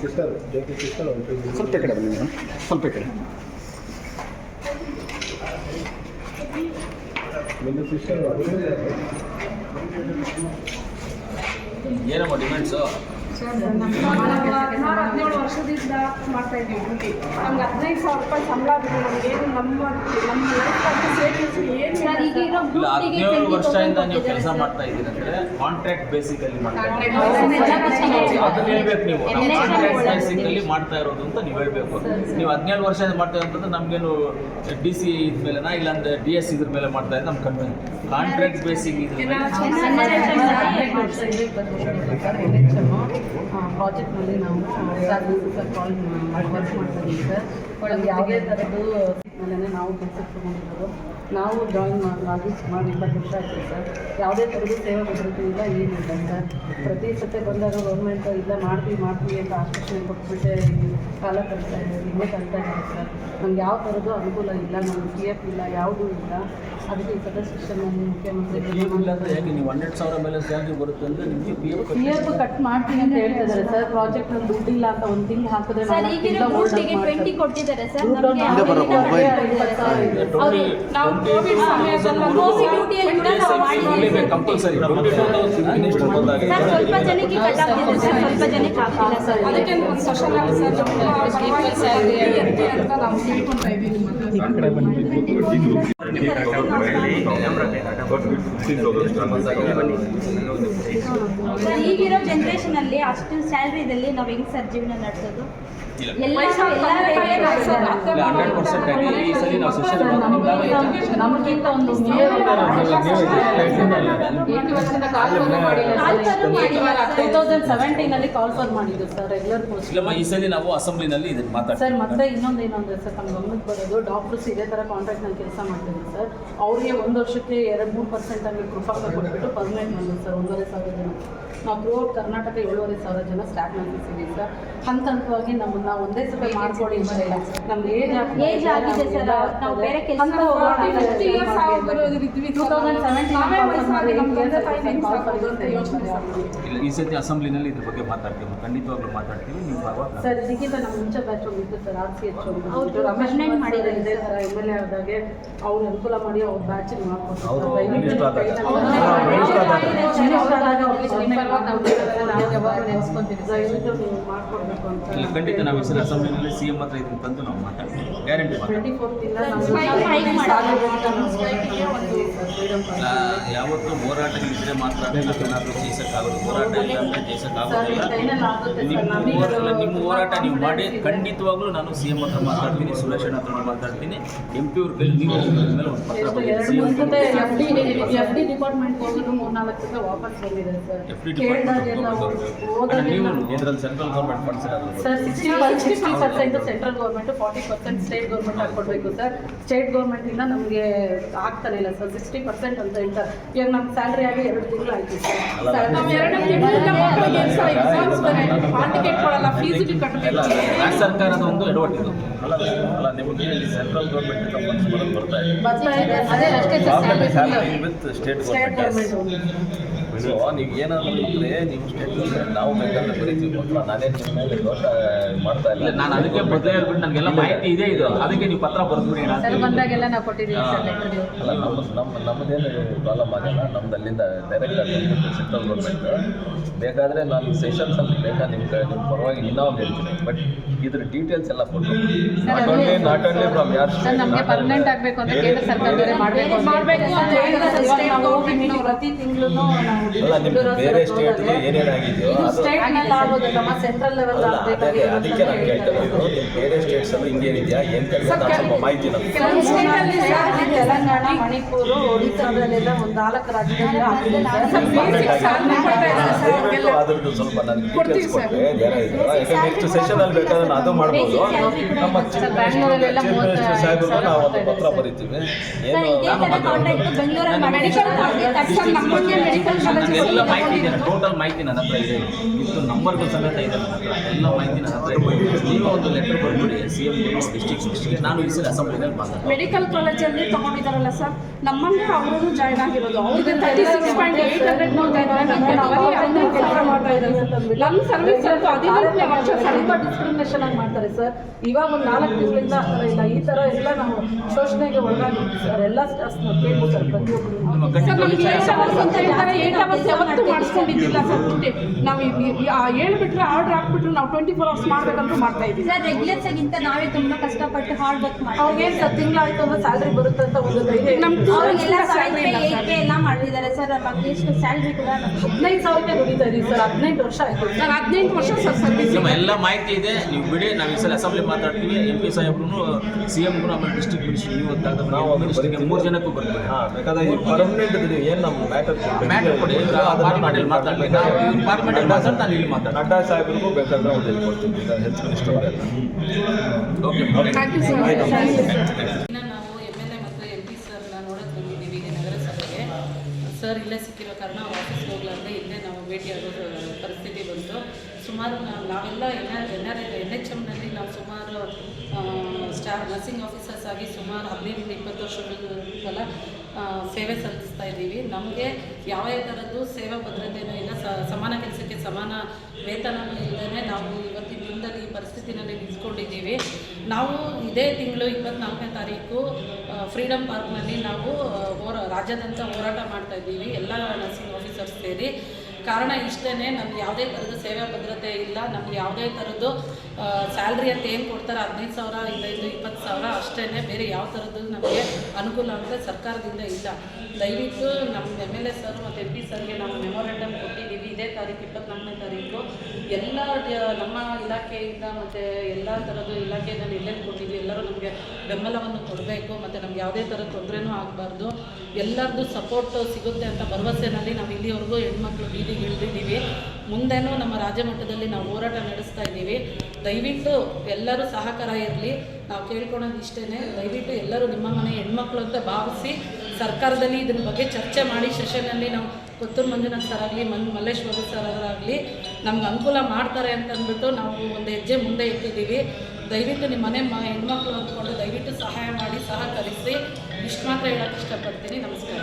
Sister ಜೊತೆ sister ಸ್ವಲ್ಪ ಕಡೆ ಬನ್ನಿ ಮೇಡಮ್. ಸ್ವಲ್ಪ ಕಡೆ. ನಿನ್ನ ಸಿಸ್ಟರ್ ಏನಮ್ಮ ಡಿಮ್ಯಾಂಡ್ಸು ಹದಿನೇಳು ವರ್ಷದಿಂದ ಮಾಡ್ತಾ ಇದ್ದೀವಿ ನಮ್ಗೆ ಹದಿನೈದು ಸಾವಿರ ರೂಪಾಯಿ ಸಂಬಳ ಬಿಟ್ಟು ಏನು ನಮ್ಮ ನಮ್ಮ ಲೈಫ್ ಅಂತ ಸೇವಿಂಗ್ಸ್ ಏನು ಹದಿನೇಳು ವರ್ಷದಿಂದ ನೀವು ಕೆಲಸ ಮಾಡ್ತಾ ಇದ್ದೀರಿ ಅಂದ್ರೆ ಕಾಂಟ್ರಾಕ್ಟ್ ಬೇಸಿಕಲ್ಲಿ ಮಾಡ್ತಾ ಇದ್ದೀರಿ. Contract ಅದನ್ನ ಹೇಳ್ಬೇಕು ನೀವು. ಕಾಂಟ್ರಾಕ್ಟ್ ಬೇಸಿಕಲ್ಲಿ ಮಾಡ್ತಾ ಇರೋದು ಅಂತ ನೀವು ಹೇಳ್ಬೇಕು. ನೀವು ಹದಿನೇಳು ವರ್ಷದಿಂದ ಮಾಡ್ತಾ ಇರೋದು ನಮ್ಗೇನು ಡಿ ಸಿ ಇದ್ಮೇಲೆನಾ ಇಲ್ಲಾಂದ್ರೆ ಡಿ ಎಸ್ ಇದ್ರ ಮೇಲೆ ಮಾಡ್ತಾ ಇದ್ರೆ ನಮ್ಗೆ ಕಮ್ಮಿ ಕಾಂಟ್ರಾಕ್ಟ್ ಬೇಸಿಕ್ ಇದ್ರ ಮೇಲೆ. ಪ್ರಾಜೆಕ್ಟ್ನಲ್ಲಿ ನಾವು ಸರ್ ಕಾಲ್ ವರ್ಕ್ ಮಾಡ್ತಿದ್ದೀವಿ ಸರ್ ಒಳಗೆ ಯಾವುದೇ ಥರದ್ದು ಮೇಲೆ ನಾವು ಕೆಲಸ ತೊಗೊಂಡಿರೋದು. ನಾವು ಜಾಯಿನ್ ಮಾಡಿ ಸುಮಾರು ಇಪ್ಪತ್ತು ವರ್ಷ ಆಯಿತು ಸರ್. ಯಾವುದೇ ಥರದ್ದು ಸೇವೆ ಭದ್ರತೆ ಇಲ್ಲ, ಏನಿಲ್ಲ ಸರ್. ಪ್ರತಿ ಸತೆ ಬಂದಾಗ ಗೌರ್ಮೆಂಟ್ ಇಲ್ಲ, ಮಾಡ್ತೀವಿ ಮಾಡ್ತೀವಿ ಅಂತ ಆಶ್ವಾಸನೆ ಕೊಟ್ಬಿಟ್ಟೆ. ಕಾಲ ಕಳಿಸ್ತಾ ಇದ್ದಾರೆ ಇನ್ನೇ ಇದ್ದಾರೆ ಸರ್ ನಮ್ಗೆ ಯಾವ ಥರದ್ದು ಅನುಕೂಲ ಇಲ್ಲ ನಮ್ಗೆ ಪಿ ಎಫ್ ಇಲ್ಲ ಯಾವುದೂ ಇಲ್ಲ. ಅದಕ್ಕೆ ಈ ಸದಸ್ಯ ಶಿಕ್ಷಣ ಮುಖ್ಯಮಂತ್ರಿ ನೀವು ಹನ್ನೆರಡು ಸಾವಿರ ಮೇಲೆ ಸ್ಯಾಲ್ರಿ ಬರುತ್ತೆ ಅಂದರೆ ನಿಮಗೆ P F P F cut ಮಾಡ್ತೀನಿ ಅಂತ ಹೇಳ್ತಿದ್ದಾರೆ ಸರ್ ಪ್ರಾಜೆಕ್ಟ್ನಲ್ಲಿ ದುಡ್ಡಿಲ್ಲ ಅಂತ ಒಂದು ತಿಂಗಳು ಹಾಕಿದ್ರೆ ಸರ್ up ಡ್ಯೂಟಿಗೆ ಟ್ವೆಂಟಿ ಕೊಟ್ಟಿದ್ದಾರೆ ಸರ್ ನಮಗೆ ನಾವು ಕೋವಿಡ್ ಸಮಯದಲ್ಲಿ ಕೋವಿಡ್ ಡ್ಯೂಟಿಯಲ್ಲಿ ನಾವು ಮಾಡಿದ್ದೀವಿ ಕಂಪಲ್ಸರಿ ಸ್ವಲ್ಪ ಜನಕ್ಕೆ ಕಟ್ ಆಗ್ತಿದೆ ಸರ್ ಸ್ವಲ್ಪ ಜನಕ್ಕೆ ಆಗ್ತಿಲ್ಲ ಸರ್ ಅದಕ್ಕೆ ಒಂದು ಸೋಷಲ್ ಸರ್ ಈಗಿರೋ ಜನರೇಷನ್ ಅಲ್ಲಿ ಅಷ್ಟು ಸ್ಯಾಲ್ರಿದಲ್ಲಿ ನಾವು ಹೆಂಗ್ ಸರ್ ಜೀವನ ನಡೆಸೋದು? ಎಲ್ಲ ಹಂಡ್ರೆಡ್ ಪರ್ಸೆಂಟ್ ಆಗಿ ಈ ಸಲ ನಾವು ಸೆಷನ್ ನಮ್ಗಿಂತ- ನಮ್ಗಿಂತ ಒಂದು ಮೇಲ್ ಎಂಟು ವರ್ಷದಿಂದ ಕಾಲ್ ಫಾರ್ ಮಾಡಿಲ್ಲ ಟೂ ತೌಸಂಡ್ ಸೆವೆಂಟೀನಲ್ಲಿ ಕಾಲ್ ಫಾರ್ ಮಾಡಿದ್ದು ಸರ್ ರೆಗ್ಯುಲರ್ ಪೋಸ್ಟ್ ಇಲ್ಲಮ್ಮ ಈ ಸಲ ನಾವು ಅಸೆಂಬ್ಲಿನಲ್ಲಿ ಇದನ್ನ ಸರ್ ಮತ್ತೆ ಇನ್ನೊಂದು ಏನಂದ್ರೆ ಸರ್ ನಮ್ಮ ಗಮನಕ್ಕೆ ಬರೋದು ಡಾಕ್ಟರ್ಸ್ ಇದೇ ಥರ ಕಾಂಟ್ರಾಕ್ಟ್ನಲ್ಲಿ ಕೆಲಸ ಮಾಡ್ತಿದ್ರು ಸರ್. ಅವರಿಗೆ ಒಂದು ವರ್ಷಕ್ಕೆ ಎರಡು ಮೂರು ಪರ್ಸೆಂಟ್ ಆಗಿ ಕೃಪಾಕ ಕೊಟ್ಬಿಟ್ಟು ಪರ್ಮನೆಂಟ್ ಮಾಡಿದ್ರು ಸರ್ ಒಂದೂವರೆ ಸಾವಿರ ಜನ. ನಾವು ಥ್ರೂ ಔಟ್ ಕರ್ನಾಟಕ ಏಳುವರೆ ಸಾವಿರ ಜನ ಸ್ಟಾಫ್ ನಡೆಸಿದ್ದೀವಿ ಸರ್ ಹಂತ ಹಂತವಾಗಿ ನಮ್ಮನ್ನ ಒಂದೇ ಸಲ ಮಾಡ್ಕೊಳ್ಳಿ ಅಂತ ಇಲ್ಲ ಏಜ್ ಆಗಿದೆ. ಸರ್ ನಾವು ಬೇರೆ ಕೆಲಸ ಇಲ್ಲ ಈ ಸತಿ ಅಸೆಂಬ್ಲಿನಲ್ಲಿ ಇದ್ರ ಬಗ್ಗೆ ಮಾತಾಡ್ತೀವಿ. ಖಂಡಿತವಾಗ್ಲೂ ಮಾತಾಡ್ತೀವಿ. ನೀವು ಸರ್ ಇದಕ್ಕಿಂತ ನಮ್ಮ ಮುಂಚೆ ಬ್ಯಾಚ್ ಹೋಗಿತ್ತು ಸರ್ ಆರ್ ಸಿ ಎಚ್ ಹೋಗಿದ್ದು ರಮೇಶ್ ಇದೇ ಥರ ಎಂ ಎಲ್ ಎ ಆದಾಗೆ ಅವ್ರು ಅನುಕೂಲ ಮಾಡಿ ಅವ್ರ ಬ್ಯಾಚ್ ಮಾಡ್ಕೊಡ್ತಾರೆ ಅವರು ನಾವು ನಾವು ನೆನೆಸ್ಕೊಂತೀವಿ ಇಲ್ಲ ಖಂಡಿತ ನಾವು ಈ ಸಲ ಅಸೆಂಬ್ಲಿನಲ್ಲಿ ಸಿ ಎಂ ಹತ್ರ ಇದನ್ನು ತಂದು ನಾವು ಮಾತಾಡ್ತೀವಿ. ಗ್ಯಾರಂಟಿ ಟ್ವೆಂಟಿ ಫೋರ್ತ್ ಇಲ್ಲ ಯಾವತ್ತು ಹೋರಾಟಗಳಿದ್ರೆ ಮಾತ್ರ ಏನಾದರೂ ಜಯಿಸಕ್ಕಾಗೋದು. ಹೋರಾಟ ಇಲ್ಲ ಅಂದ್ರೆ ಜಯಿಸಕ್ಕಾಗೋದಿಲ್ಲ. ನಿಮ್ಮ ನಿಮ್ಮ ಹೋರಾಟ ನೀವು ಮಾಡಿ ಖಂಡಿತವಾಗ್ಲೂ ನಾನು ಸಿ ಎಂ ಹತ್ರ ಮಾತಾಡ್ತೀನಿ. ಸುರೇಶ್ ಅಣ್ಣ ಹತ್ರ ಮಾತಾಡ್ತೀನಿ. ಎಂ ಪಿ ಅವ್ರ ಕೈಲಿ ನೀವು ಮೇಲೆ ಒಂದು ಪತ್ರ ಗೆ ಎಫ್ ಡಿ ಡಿಪಾರ್ಟ್ಮೆಂಟ್ ಹೋಗಿದ್ದು ಮೂರ್ನಾಲ್ಕು ವಾಪಸ್ ಬಂದಿದೆ sir. ಕೇಳಿದಾಗೆಲ್ಲ central government sir sixty sixty percent central government forty percent state government ಹಾಕ್ಕೊಡ್ಬೇಕು sir state ಗೌರ್ಮೆಂಟಿಂದ ನಮಗೆ ಆಗ್ತಾನೆ ಇಲ್ಲ ಸರ್ ಸಿಕ್ಸ್ಟಿ ಪರ್ಸೆಂಟ್ ಅಂತ ಹೇಳ್ತಾರೆ ಇವಾಗ ನಮ್ಮ ಸ್ಯಾಲ್ರಿ ಆಗಿ ಎರಡು ತಿಂಗಳು ಆಯ್ತು ಸರ್ ನಾವು ಎರಡು ತಿಂಗಳು ಹಾಲ್ ಟಿಕೆಟ್ ಕೊಡಲ್ಲ ಫೀಸ್ ಕಟ್ಟಬೇಕು ಸರ್ಕಾರದ ಒಂದು ಎಡವಟ್ಟು ಇದು ಅಲ್ಲ ನಿಮಗೆ ಸೆಂಟ್ರಲ್ ಗೌರ್ಮೆಂಟ್ ಫಂಡ್ಸ್ ಬರ್ತಾ ಇದೆ ಅದೇ ಅಷ್ಟೇ ಸರ್ ಸ್ಟೇಟ್ ಗೌರ್ಮೆಂಟ್ ಸೊ ನೀವು ಏನಾದ್ರು ಇದ್ರೆ ನೀವು ಸ್ಟೇಟ್ ಗೌರ್ಮೆಂಟ್ ನಾವು ಬೇಕಾದ್ರೆ ಬರೀತೀವಿ. ಮಾತ್ರ ನಾನೇ ನಿಮ್ಮ ಮೇಲೆ ದೋಷ ಮಾಡ್ತಾ ಇಲ್ಲ. ನಾನು ಅದಕ್ಕೆ ಬದಲೇ ಹೇಳ್ಬಿಟ್ಟು ನನಗೆಲ್ಲ ಮಾಹಿತಿ ಇದೆ ಇದು. ಅದಕ್ಕೆ ನೀವು ಪತ್ರ ಬರೆದ್ಬಿಡಿ ಅಂತ ಸರ್. ಬಂದಾಗೆಲ್ಲ ನಾವು ಕೊಟ್ಟಿದ್ದೀವಿ ಸರ್ ಲೆಟರ್ ಅಲ್ಲ ನಮ್ಮ ನಮ್ಮ ನಮ್ಮದೇನು ಪ್ರಾಬ್ಲಮ್ ಆಗಲ್ಲ. ನಮ್ದು ಅಲ್ಲಿಂದ ಡೈರೆಕ್ಟ್ ಆಗಿ ಸೆಂಟ್ರಲ್ ಗೌರ್ಮೆಂಟ್ ಬೇಕಾದರೆ ನಾನು ಸೆಷನ್ಸ್ ಅಲ್ಲಿ ಬೇಕಾ ನಿಮ್ಮ ಕಡೆ ನಿಮ್ಮ ಪರವಾಗಿ ಇನ್ನೊಂದು ಹೇಳ್ತೀನಿ. ಬಟ್ ಇದ್ರ ಡೀಟೇಲ್ಸ್ ಎಲ್ಲ ಕೊಟ್ಟು not only not only from ಯಾರ್ ಸರ್ ನಮಗೆ ಪರ್ಮನೆಂಟ್ ಆಗಬೇಕು ಅಂತ ಕೇಂದ್ರ ಸರ್ಕಾರದವರೇ ಮಾಡಬೇಕು. ಮಾಡ್ಬೇಕು ಅಂತ ಪ್ರತಿ ತಿಂಗಳು ಅಲ್ಲ ನಿಮ್ದು ಬೇರೆ ಸ್ಟೇಟ್ ಏನೇನಾಗಿದೆಯೋ ನಮ್ಮ ಸೆಂಟ್ರಲ್ ಲೆವೆಲ್ ಅಲ್ಲ ಅದೇ ಅದೇ ಅದಕ್ಕೆ ನಾನು ಕೇಳ್ತಾ ಇರೋದು ನಿಮ್ಮ ಬೇರೆ ಸ್ಟೇಟ್ಸ್ ಅಲ್ಲೂ ಹಿಂಗೇನಿದೆಯಾ ಏನು ಕೆಲಸ ಸ್ವಲ್ಪ ಮಾಹಿತಿ ನಮ್ಗೆ ಅಲ್ಲಿ ಸರ್ ತೆಲಂಗಾಣ ಮಣಿಪುರ ಒಂದು ನಾಲ್ಕು ರಾಜ್ಯದಲ್ಲಿ ಅದ್ರದ್ದು ಸ್ವಲ್ಪ ನನಗೆ ಡೀಟೇಲ್ಸ್. ಕೊಟ್ಟರೆ ಯಾಕಂದ್ರೆ ನೆಕ್ಸ್ಟ್ ಸೆಷನ್ ಅಲ್ಲಿ ಬೇಕಾದ್ರೆ ನಾನು ಅದು ಮಾಡ್ಬೋದು ನಮ್ಮ ಚೀಫ್ ಮಿನಿಸ್ಟರ್ ಸಾಹೇಬ್ರು ನಾವು ಒಂದು ಪತ್ರ. ಬರಿತೀವಿ ಏನು ಕಾಂಟ್ರಾಕ್ಟ್ ಬೆಂಗಳೂರಲ್ಲಿ ಟೋಟಲ್ ಮಾಹಿತಿ ನನ್ನ ಹತ್ರ ಇದೆ. ಇಷ್ಟು ನಂಬರ್ಗಳು ಸಮೇತ ಇದೆ ನನ್ನ ಹತ್ರ. ಎಲ್ಲ ಮಾಹಿತಿ ನನ್ನ ಹತ್ರ ಇದೆ. ನೀವು ಒಂದು ಲೆಟರ್ ಬರ್ಬಿಡಿ ಸಿ ಎಂ ಡಿಸ್ಟಿಕ್ ಮಿನಿಸ್ಟ್ರಿಗೆ ನಾನು ಈ ಸಲ ಅಸೆಂಬ್ಲಿನಲ್ಲಿ ಮಾತಾಡ್ತೀನಿ ಮೆಡಿಕಲ್ ಕಾಲೇಜಲ್ಲಿ ತಗೊಂಡಿದ್ದಾರಲ್ಲ ಸರ್ ನಮ್ಮನ್ನೇ ಅವರು ಜಾಯ್ನ್ ಆಗಿರೋದು. ಅವ್ರಿಗೆ ನಮ್ಮ ಸರ್ವಿಸ್ ಡಿಸ್ಕ್ರಿಮಿನೇಷನ್ ಆಗಿ ಮಾಡ್ತಾರೆ ಸರ್ ಇವಾಗ ಒಂದು ನಾಲ್ಕು ತಿಂಗಳಿಂದ ಈ ಥರ ಎಲ್ಲ ನಾವು ಶೋಷಣೆಗೆ ಒಳಗಾಗಿದ್ದೀವಿ ಸರ್ ಎಲ್ಲ ಸ್ಟಾಫ್ಸ್ನ ಕೇಳಿ ಸರ್ ಪ್ರತಿಯೊಬ್ಬರು. ಸರ್ ನಮ್ಗೆ ಮಾಡಿಸ್ಕೊಂಡಿದ್ದಿಲ್ಲ ನಾವು ಹೇಳ್ಬಿಟ್ರೆ ಆರ್ಡರ್ ಹಾಕ್ಬಿಟ್ರೆ ನಾವು ಟ್ವೆಂಟಿ ಫೋರ್ ಅವರ್ಸ್ ಮಾಡ್ಬೇಕಂತ ಮಾಡ್ತಾ ಇದ್ದೀವಿ. ಸರ್ ನಾವೇ ತುಂಬಾ ಕಷ್ಟಪಟ್ಟು ಹಾರ್ಡ್ ವರ್ಕ್ ಅವ್ರಿಗೆ ಸರ್ ತಿಂಗಳಾಯ್ತು ಅಂದ್ರೆ ಸ್ಯಾಲ್ರಿ ಬರುತ್ತೆ ಅಂತ ಒಂದು ಧೈರ್ಯ. ಅವ್ರಿಗೆಲ್ಲ. ಪೇ ಎಲ್ಲ ಮಾಡಿದ್ದಾರೆ ಸರ್? ಅಟ್ಲೀಸ್ಟ್ ಸ್ಯಾಲ್ರಿ ಕೂಡ ನಮ್ಗೆ ಹದಿನೈದು ಸಾವಿರಕ್ಕೆ ದುಡಿತಾ ಇದೀವಿ ಸರ್ ಹದಿನೈದು ವರ್ಷ ಆಯ್ತು. ಸರ್ ಹದಿನೆಂಟು ವರ್ಷ ಸರ್ ಸರ್ವಿಸ್ ನಿಮ್ಮ ಎಲ್ಲ ಮಾಹಿತಿ ಇದೆ. ನೀವು ಬಿಡಿ ನಾವು ಈ ಸಲ ಅಸೆಂಬ್ಲಿ ಮಾತಾಡ್ತೀವಿ. ಎಂ ಪಿ ಸಾಹೇಬ್ರು ಸಿ ಎಮ್ಗೂ ಆಮೇಲೆ ಡಿಸ್ಟ್ರಿಕ್ಟ್ ಮಿನಿಸ್ಟರ್ ನೀವು ಅಂತ ನಾವು ಅದು ಡಿಸ್ಟ್ರಿಕ್ಟ್ ಮೂರು ಜನಕ್ಕೂ ಬರ್ತೀವಿ. ಹಾಂ ಬೇಕಾದ್ರೆ ಈ ಪರ್ಮನೆಂಟ್ ಏನು ನಮ್ಮ ಮ್ಯಾಟರ್ ಮ್ಯಾಟರ್ ಕೊಡಿ ಪಾರ್ಲಿಮೆಂಟಲ್ಲಿ ಮಾತಾಡಲಿ ನಾವು ಪಾರ್ಲಿಮೆಂಟಲ್ಲಿ ಮಾತಾಡಿ ನಾನು ಇಲ್ಲಿ ಮಾತಾಡ ನಡ್ಡಾ ಸಾಹೇಬ್ರಿಗೂ ಬೇಕಾದ್ರೆ ಒಂದು ಇದು ಕೊಡ್ತೀನಿ ಈಗ ಹೆಲ್ತ್ ಮಿನಿಸ್ಟರ್ ಅವರೆಲ್ಲ ಓಕೆ ಥ್ಯಾಂಕ್ ಯು ಸರ್ ಇನ್ನು ನಾವು ಎಂ ಎಲ್ ಎ ಮತ್ತು ಎಂ ಪಿ ಸರ್ನ ನೋಡೋಕೆ ಬಂದಿದ್ದೀವಿ ಈಗ ನಗರಸಭೆಗೆ. ಸರ್ ಇಲ್ಲೇ ಸಿಕ್ಕಿರೋ ಕಾರಣ ಆಫೀಸ್ ಹೋಗ್ಲಾರ್ದೆ ಇಲ್ಲೇ ನಾವು ಭೇಟಿಯಾಗೋ ಪರಿಸ್ಥಿತಿ ಬಂತು. ಸುಮಾರು ನಾವು ನಾವೆಲ್ಲ N R N R N H ಎಮ್ನಲ್ಲಿ ನಾವು ಸುಮಾರು ನರ್ಸಿಂಗ್ ಆಫೀಸರ್ಸ್ ಆಗಿ ಸುಮಾರು ಹದಿನೈದರಿಂದ ಇಪ್ಪತ್ತು ವರ್ಷಗಳ ಸೇವೆ ಸಲ್ಲಿಸ್ತಾ ಇದ್ದೀವಿ. ನಮಗೆ ಯಾವ ಥರದ್ದು ಸೇವಾ ಭದ್ರತೆಯೂ ಇಲ್ಲ. ಸಮಾನ ಕೆಲಸಕ್ಕೆ ಸಮಾನ ವೇತನವೂ ಇಲ್ಲದೇ ನಾವು ಇವತ್ತಿನ ದಿನದಲ್ಲಿ ಈ ಪರಿಸ್ಥಿತಿನಲ್ಲಿ ನಿಂತ್ಕೊಂಡಿದ್ದೀವಿ. ನಾವು ಇದೇ ತಿಂಗಳು ಇಪ್ಪತ್ನಾಲ್ಕನೇ ತಾರೀಕು ಫ್ರೀಡಮ್ ಪಾರ್ಕ್ನಲ್ಲಿ ನಾವು ಹೋರಾ, ರಾಜ್ಯಾದ್ಯಂತ ಹೋರಾಟ ಮಾಡ್ತಾ ಇದ್ದೀವಿ. ಎಲ್ಲ ನರ್ಸಿಂಗ್ ಆಫೀಸರ್ಸ್ ಸೇರಿ. ಕಾರಣ ಇಷ್ಟೇ ನಮ್ಗೆ ಯಾವುದೇ ಥರದ ಸೇವಾ ಭದ್ರತೆ ಇಲ್ಲ. ನಮ್ಗೆ ಯಾವುದೇ ಥರದ್ದು ಸ್ಯಾಲ್ರಿ ಅಂತ ಏನು ಕೊಡ್ತಾರೆ ಹದಿನೈದು ಸಾವಿರ ಇಲ್ಲೈದು ಇಪ್ಪತ್ತು ಸಾವಿರ ಅಷ್ಟೇ ಬೇರೆ ಯಾವ ಥರದ್ದು ನಮಗೆ ಅನುಕೂಲ ಅಂದರೆ ಸರ್ಕಾರದಿಂದ ಇಲ್ಲ. ದಯವಿಟ್ಟು ನಮ್ಮ ಎಂ ಎಲ್ ಎ ಸರ್ ಮತ್ತು ಎಂ ಪಿ ಸರ್ಗೆ ನಾವು ಮೆಮೊರಂಡಮ್ ಕೊಟ್ಟಿದ್ದೀವಿ. ಇದೇ ತಾರೀಕು, ಇಪ್ಪತ್ನಾಲ್ಕನೇ ತಾರೀಕು. ಎಲ್ಲ ನಮ್ಮ ಇಲಾಖೆಯಿಂದ ಮತ್ತು ಎಲ್ಲ ಥರದ್ದು ಇಲಾಖೆಯನ್ನು ಎಲ್ಲೆಲ್ಲಿ ಕೊಟ್ಟಿದ್ದೀವಿ. ಎಲ್ಲರೂ ನಮಗೆ ಬೆಂಬಲವನ್ನು ಕೊಡಬೇಕು ಮತ್ತು ನಮ್ಗೆ ಯಾವುದೇ ಥರ ತೊಂದರೆನೂ ಆಗಬಾರ್ದು. ಎಲ್ಲರದ್ದು ಸಪೋರ್ಟ್ ಸಿಗುತ್ತೆ ಅಂತ ಭರವಸೆನಲ್ಲಿ ನಾವು ಇಲ್ಲಿವರೆಗೂ ಹೆಣ್ಮಕ್ಳು ಬೀದಿಗೆ ಇಳಿದಿದ್ದೀವಿ ಮುಂದೆನೂ ನಮ್ಮ ರಾಜ್ಯ ಮಟ್ಟದಲ್ಲಿ ನಾವು ಹೋರಾಟ ನಡೆಸ್ತಾ ಇದ್ದೀವಿ. ದಯವಿಟ್ಟು ಎಲ್ಲರೂ ಸಹಕಾರ ಇರಲಿ. ನಾವು ಕೇಳ್ಕೊಳೋದು ಇಷ್ಟೇ ದಯವಿಟ್ಟು ಎಲ್ಲರೂ ನಿಮ್ಮ ಮನೆ ಹೆಣ್ಮಕ್ಳು ಅಂತ ಭಾವಿಸಿ ಸರ್ಕಾರದಲ್ಲಿ ಇದ್ರ ಬಗ್ಗೆ ಚರ್ಚೆ ಮಾಡಿ. ಸೆಷನಲ್ಲಿ ನಾವು ಕೊತ್ತೂರು ಮಂಜುನಾಥ್ ಸರ್ ಆಗಲಿ, ಮನ್, ಮಲ್ಲೇಶ್ವರ ಸರ್ ಅವರಾಗಲಿ ನಮ್ಗೆ ಅನುಕೂಲ ಮಾಡ್ತಾರೆ ಅಂತ ಅಂದ್ಬಿಟ್ಟು ನಾವು ಒಂದು ಹೆಜ್ಜೆ ಮುಂದೆ ಇಟ್ಟಿದ್ದೀವಿ. ದಯವಿಟ್ಟು ನಿಮ್ಮ ಮನೆ ಮ, ಹೆಣ್ಮಕ್ಳು ಅಂದ್ಕೊಂಡು ದಯವಿಟ್ಟು ಸಹಾಯ ಮಾಡಿ, ಸಹಕರಿಸಿ. ಇಷ್ಟು ಮಾತ್ರ ಹೇಳೋಕ್ಕೆ ಇಷ್ಟಪಡ್ತೀನಿ. ನಮಸ್ಕಾರ.